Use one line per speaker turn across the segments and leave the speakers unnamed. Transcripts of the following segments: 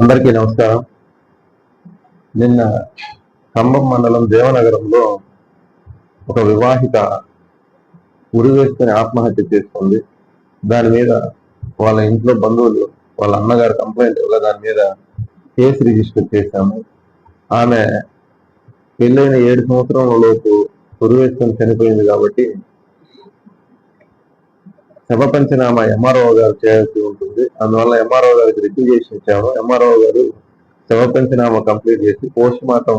అందరికీ నమస్కారం. నిన్న ఖమ్మం మండలం దేవనగరంలో ఒక వివాహిత ఉరి వేసుకుని ఆత్మహత్య చేసుకుంది. దాని మీద వాళ్ళ ఇంట్లో బంధువులు వాళ్ళ అన్నగారు కంప్లైంట్ ఇవ్వగా దాని మీద కేసు రిజిస్టర్ చేశాము. ఆమె పెళ్ళైన ఏడు సంవత్సరాల లోపు ఉరి వేసుకొని చనిపోయింది కాబట్టి శవ పంచనామా ఎంఆర్ఓ గారు చేయాల్సి ఉంటుంది. అందువల్ల ఎంఆర్ఓ గారికి రిప్లికేషన్ ఇచ్చాము. ఎంఆర్ఓ గారు శవ పంచనామా కంప్లీట్ చేసి పోస్ట్ మార్టం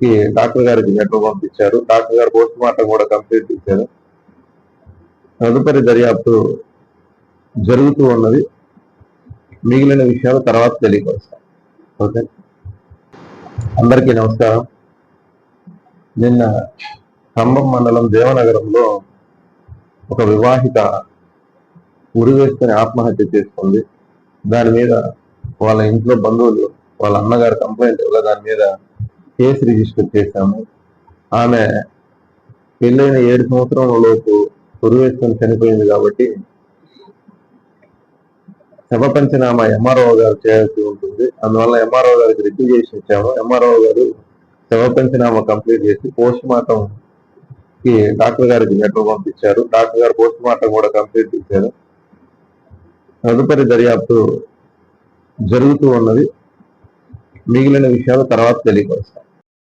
కి డాక్టర్ గారికి లెటర్ పంపించారు. డాక్టర్ గారు పోస్ట్ మార్టం కూడా కంప్లీట్ చేశారు. తదుపరి దర్యాప్తు జరుగుతూ ఉన్నది. మిగిలిన విషయాలు తర్వాత తెలియపరుస్తాం. ఓకే? అందరికీ నమస్కారం. నిన్న ఖమ్మం మండలం దేవనగరంలో ఒక వివాహిత ఉరివేసుకొని ఆత్మహత్య చేసుకుంది. దాని మీద వాళ్ళ ఇంట్లో బంధువులు వాళ్ళ అన్నగారు కంప్లైంట్ ఇవ్వగా దాని మీద కేసు రిజిస్టర్ చేశాము. ఆమె పెళ్ళైన ఏడు సంవత్సరాల లోపు ఉరి వేసుకొని చనిపోయింది కాబట్టి శవ పంచనామా ఎంఆర్ఓ గారు చేయాల్సి ఉంటుంది. అందువల్ల ఎంఆర్ఓ గారికి రిప్లికేషన్ ఇచ్చాము. ఎంఆర్ఓ గారు శవ పంచనామా కంప్లీట్ చేసి పోస్ట్ మార్టం కి డాక్టర్ గారికి లెటర్ పంపించారు. డాక్టర్ గారు పోస్ట్ మార్టం కూడా కంప్లీట్ చేశారు. తదుపరి దర్యాప్తు జరుగుతూ ఉన్నది. మిగిలిన విషయాలు తర్వాత తెలియపరుస్తాం.